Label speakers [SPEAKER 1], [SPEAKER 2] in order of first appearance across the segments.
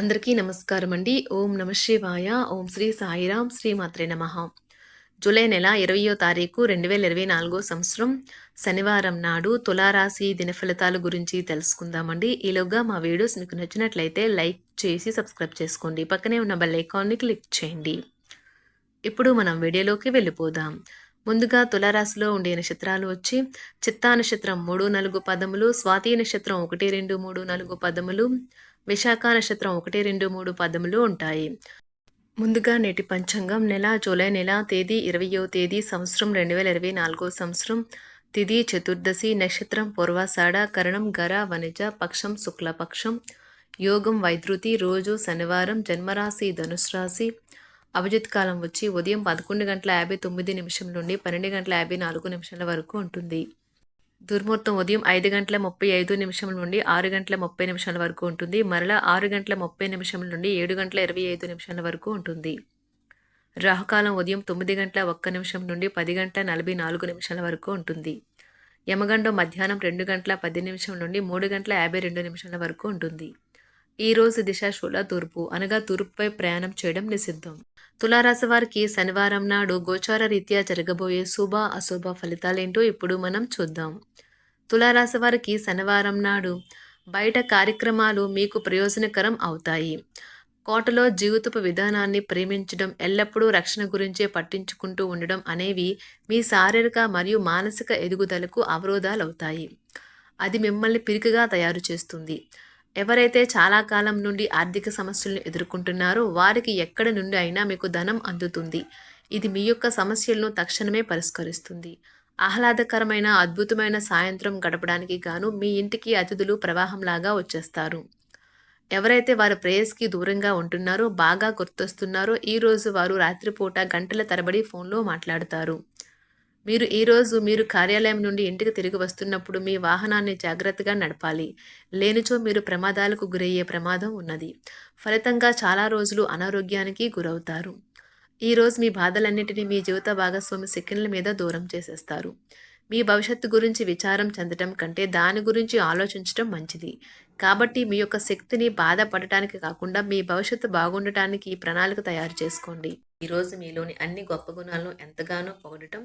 [SPEAKER 1] అందరికీ నమస్కారం అండి. ఓం నమ శివాయ. ఓం శ్రీ సాయిరాం. శ్రీ మాత్రే నమ. జూలై నెల ఇరవయో తారీఖు రెండు వేల ఇరవై నాలుగో సంవత్సరం శనివారం నాడు తులారాశి దినఫలితాల గురించి తెలుసుకుందామండి. ఈలోగా మా వీడియోస్ మీకు నచ్చినట్లయితే లైక్ చేసి సబ్స్క్రైబ్ చేసుకోండి. పక్కనే ఉన్న బెల్ ఐకాన్ని క్లిక్ చేయండి. ఇప్పుడు మనం వీడియోలోకి వెళ్ళిపోదాం. ముందుగా తులారాశిలో ఉండే నక్షత్రాలు వచ్చి చిత్తా నక్షత్రం మూడు నాలుగు పదములు స్వాతి నక్షత్రం ఒకటి రెండు మూడు నాలుగు పదములు విశాఖ నక్షత్రం ఒకటి రెండు మూడు పదములు ఉంటాయి. ముందుగా నేటి పంచాంగం నెల జూలై నెల తేదీ ఇరవయో తేదీ సంవత్సరం రెండు వేల ఇరవై నాలుగో సంవత్సరం. తిథి చతుర్దశి నక్షత్రం పూర్వాషాఢ కరణం గర వనిజ పక్షం శుక్లపక్షం. యోగం వైద్యుతి రోజు శనివారం జన్మరాశి ధనుసు రాశి అభిజిత్ కాలం వచ్చి ఉదయం పదకొండు గంటల యాభై తొమ్మిది నిమిషం నుండి పన్నెండు గంటల యాభై నాలుగు నిమిషాల వరకు ఉంటుంది. దుర్ముహూర్తం ఉదయం ఐదు గంటల ముప్పై ఐదు నిమిషం నుండి ఆరు గంటల ముప్పై నిమిషాల వరకు ఉంటుంది. మరలా ఆరు గంటల ముప్పై నిమిషం నుండి ఏడు గంటల ఇరవై ఐదు నిమిషాల వరకు ఉంటుంది. రాహుకాలం ఉదయం తొమ్మిది గంటల ఒక్క నిమిషం నుండి పది గంటల నలభై నాలుగు నిమిషాల వరకు ఉంటుంది. యమగండం మధ్యాహ్నం రెండు గంటల పది నిమిషం నుండి మూడు గంటల యాభై రెండు నిమిషాల వరకు ఉంటుంది. ఈ రోజు దిశ శూల తూర్పు అనగా తూర్పుపై ప్రయాణం చేయడం నిషిద్ధం. తులారాశి వారికి శనివారం నాడు గోచార రీత్యా జరగబోయే శుభ అశుభ ఫలితాలేంటో ఇప్పుడు మనం చూద్దాం. తులారాశి వారికి శనివారం నాడు బయట కార్యక్రమాలు మీకు ప్రయోజనకరం అవుతాయి. కోటలో జీవితపు విధానాన్ని ప్రేమించడం ఎల్లప్పుడూ రక్షణ గురించే పట్టించుకుంటూ ఉండడం అనేవి మీ శారీరక మరియు మానసిక ఎదుగుదలకు అవరోధాలవుతాయి. అది మిమ్మల్ని పిరికిగా తయారు చేస్తుంది. ఎవరైతే చాలా కాలం నుండి ఆర్థిక సమస్యలను ఎదుర్కొంటున్నారో వారికి ఎక్కడి నుండి అయినా మీకు ధనం అందుతుంది. ఇది మీ యొక్క సమస్యలను తక్షణమే పరిష్కరిస్తుంది. ఆహ్లాదకరమైన అద్భుతమైన సాయంత్రం గడపడానికి గాను మీ ఇంటికి అతిథులు ప్రవాహంలాగా వచ్చేస్తారు. ఎవరైతే వారి ప్రేయస్కి దూరంగా ఉంటున్నారో బాగా గుర్తొస్తున్నారో ఈరోజు వారు రాత్రిపూట గంటల తరబడి ఫోన్లో మాట్లాడతారు. మీరు ఈరోజు మీరు కార్యాలయం నుండి ఇంటికి తిరిగి వస్తున్నప్పుడు మీ వాహనాన్ని జాగ్రత్తగా నడపాలి. లేనిచో మీరు ప్రమాదాలకు గురయ్యే ప్రమాదం ఉన్నది. ఫలితంగా చాలా రోజులు అనారోగ్యానికి గురవుతారు. ఈరోజు మీ బాధలన్నింటినీ మీ జీవిత భాగస్వామి సెకండ్ల మీద దూరం చేసేస్తారు. మీ భవిష్యత్తు గురించి విచారం చెందటం కంటే దాని గురించి ఆలోచించడం మంచిది. కాబట్టి మీ యొక్క శక్తిని బాధపడటానికి కాకుండా మీ భవిష్యత్తు బాగుండటానికి ప్రణాళిక తయారు చేసుకోండి. ఈరోజు మీలోని అన్ని గొప్ప గుణాలను ఎంతగానో పొగడటం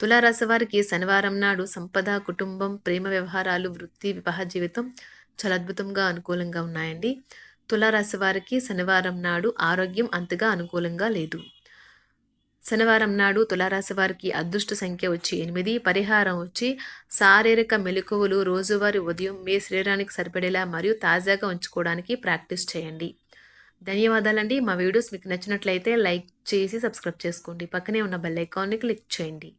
[SPEAKER 1] తులారాశి వారికి శనివారం నాడు సంపద కుటుంబం ప్రేమ వ్యవహారాలు వృత్తి వివాహ జీవితం చాలా అద్భుతంగా అనుకూలంగా ఉన్నాయండి. తులారాశి వారికి శనివారం నాడు ఆరోగ్యం అంతగా అనుకూలంగా లేదు. శనివారం నాడు తులారాశి వారికి అదృష్ట సంఖ్య వచ్చి ఎనిమిది పరిహారం వచ్చి శారీరక మెలకువలు రోజువారీ ఉదయం మీ శరీరానికి సరిపడేలా మరియు తాజాగా ఉంచుకోవడానికి ప్రాక్టీస్ చేయండి. ధన్యవాదాలండి. మా వీడియోస్ మీకు నచ్చినట్లయితే లైక్ చేసి సబ్స్క్రైబ్ చేసుకోండి. పక్కనే ఉన్న బెల్ ఐకాన్ని క్లిక్ చేయండి.